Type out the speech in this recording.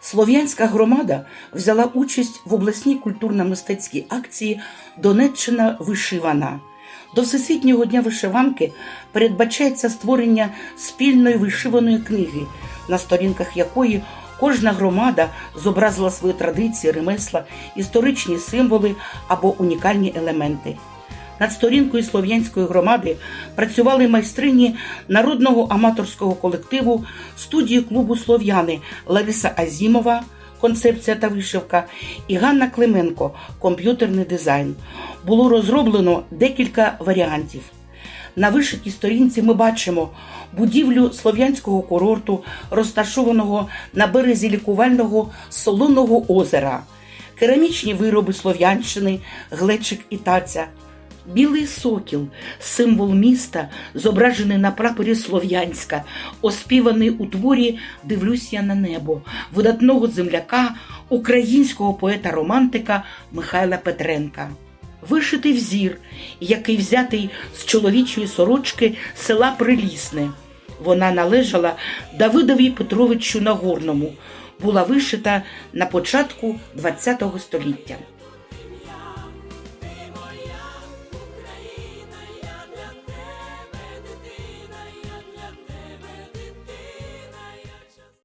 Слов'янська громада взяла участь в обласній культурно-мистецькій акції Донеччина вишивана. До Всесвітнього дня вишиванки передбачається створення спільної вишиваної книги, на сторінках якої кожна громада зобразила свої традиції, ремесла, історичні символи або унікальні елементи. Над сторінкою слов'янської громади працювали майстрині народного аматорського колективу студії клубу Слов'яни Лариса Азімова, концепція та вишивка, і Ганна Клименко, комп'ютерний дизайн. Було розроблено декілька варіантів. На вишитій сторінці ми бачимо будівлю слов'янського курорту, розташованого на березі лікувального солоного озера, керамічні вироби Слов'янщини, глечик і таця. Білий сокіл, символ міста, зображений на прапорі Слов'янська, оспіваний у творі Дивлюсь я на небо, видатного земляка, українського поета-романтика Михайла Петренка. Вишитий взір, який взятий з чоловічої сорочки села Прилісне. Вона належала Давидові Петровичу Нагорному, була вишита на початку ХХ століття.